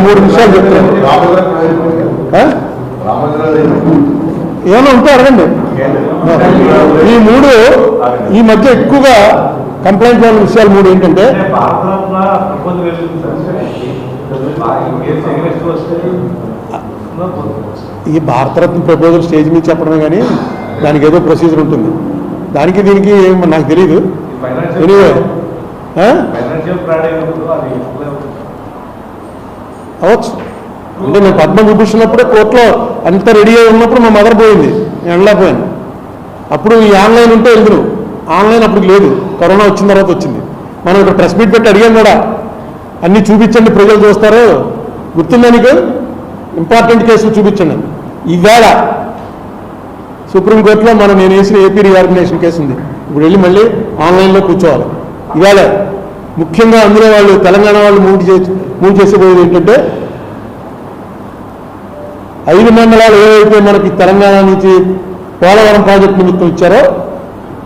మూడు విషయాలు చెప్తాను ఆ? ఏమైనా ఉంటే అడగండి. ఈ మూడు ఈ మధ్య ఎక్కువగా కంప్లైంట్ ఉన్న విషయాలు మూడు ఏంటంటే ఈ భారతరత్న ప్రపోజల్ స్టేజ్ మీద చెప్పడమే కానీ దానికి ఏదో ప్రొసీజర్ ఉంటుంది. దానికి దీనికి నాకు తెలియదు ఎనీవే అవచ్చు. అంటే నేను పద్మ విభూషణప్పుడే కోర్టులో అంత రెడీ అయి ఉన్నప్పుడు మా మదర్ పోయింది నేను వెళ్ళలేకపోయాను అప్పుడు ఈ ఆన్లైన్ ఉంటే వెళ్తురు ఆన్లైన్ అప్పుడు లేదు. కరోనా వచ్చిన తర్వాత వచ్చింది. మనం ఇక్కడ ప్రెస్ మీట్ పెట్టి అడిగాం కూడా అన్నీ చూపించండి ప్రజలు చూస్తారు? గుర్తుందా నీకు? ఇంపార్టెంట్ కేసులు చూపించండి. ఈవేళ సుప్రీంకోర్టులో మనం నేను వేసిన ఏపీ రీఆర్గనైజేషన్ కేసు ఉంది. ఇప్పుడు వెళ్ళి మళ్ళీ ఆన్లైన్లో కూర్చోవాలి. ఇవాళ ముఖ్యంగా అందులో వాళ్ళు తెలంగాణ వాళ్ళు మూవ్ చేసి మూవ్ చేసిపోయేది ఏంటంటే ఐదు మండలాలు ఏవైతే మనకి తెలంగాణ నుంచి పోలవరం ప్రాజెక్టు నిమిత్తం ఇచ్చారో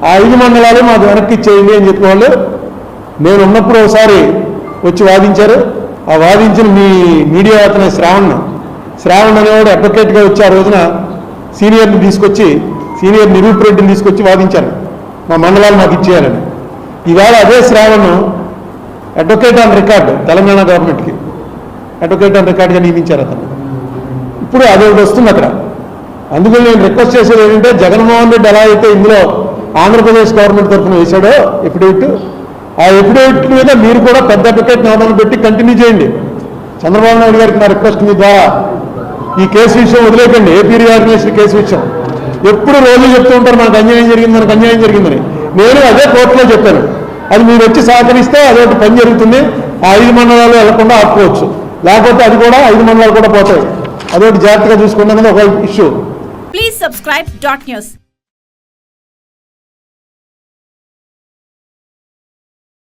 ఆ ఐదు మండలాలు మాకు వెనక్కి ఇచ్చేయండి అని చెప్పిన వాళ్ళు నేను ఉన్నప్పుడు ఒకసారి వచ్చి వాదించారు. ఆ వాదించిన మీ మీడియా అతని శ్రావణ్. శ్రావణ్ అనేవాడు అడ్వకేట్గా వచ్చి ఆ రోజున సీనియర్ని తీసుకొచ్చి సీనియర్ నిరూప్ రెడ్డిని తీసుకొచ్చి వాదించారు మా మండలాలు మాకు ఇచ్చేయాలని. ఈవేళ అదే Shravan advocate on record Telangana గవర్నమెంట్కి అడ్వకేట్ ఆన్ రికార్డుగా నియమించారు అతను ఇప్పుడు అది వస్తుంది అక్కడ. అందుకని నేను రిక్వెస్ట్ చేసేది ఏంటంటే జగన్మోహన్ రెడ్డి ఎలా అయితే ఇందులో ఆంధ్రప్రదేశ్ గవర్నమెంట్ తరఫున వేశాడో ఎఫిడేవిట్ ఆ ఎఫిడేవిట్ మీద మీరు కూడా పెద్ద అడ్వకేట్ నామాలను పెట్టి కంటిన్యూ చేయండి. చంద్రబాబు నాయుడు గారికి నా రిక్వెస్ట్ మీ ద్వారా. ఈ కేసు విషయం వదిలేకండి. ఏపీ రీఆర్గనైజేషన్ కేసు విషయం. ఎప్పుడు రోజు చెప్తూ ఉంటారు మనకు అన్యాయం జరిగింది మనకు అన్యాయం జరిగిందని. నేను అదే కోర్టులో చెప్పాను. అది మీరు వచ్చి సహకరిస్తే అదొకటి పని జరుగుతుంది. ఆ ఐదు మండలాలు వెళ్ళకుండా ఆపుకోవచ్చు. లేకపోతే అది కూడా ఐదు మండలాలు కూడా పోతాయి. అదొకటి జాగ్రత్తగా చూసుకుంటే ఒక issue please subscribe dot news